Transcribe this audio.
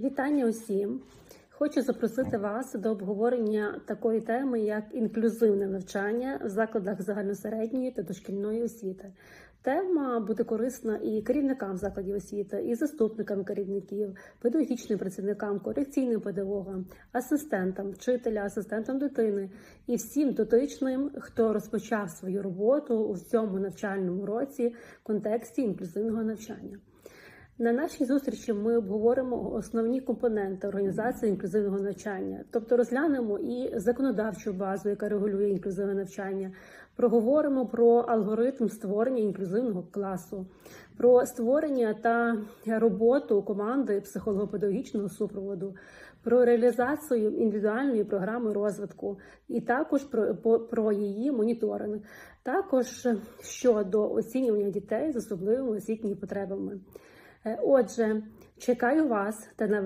Вітання усім! Хочу запросити вас до обговорення такої теми, як інклюзивне навчання в закладах загальносередньої та дошкільної освіти. Тема буде корисна і керівникам закладів освіти, і заступникам керівників, педагогічним працівникам, корекційним педагогам, асистентам, вчителя, асистентам дитини і всім дотичним, хто розпочав свою роботу у цьому навчальному році в контексті інклюзивного навчання. На нашій зустрічі ми обговоримо основні компоненти організації інклюзивного навчання, тобто розглянемо і законодавчу базу, яка регулює інклюзивне навчання, проговоримо про алгоритм створення інклюзивного класу, про створення та роботу команди психолого-педагогічного супроводу, про реалізацію індивідуальної програми розвитку, і також про, по- про її моніторинг, також щодо оцінювання дітей з особливими освітніми потребами. Е, Отже, чекаю вас та на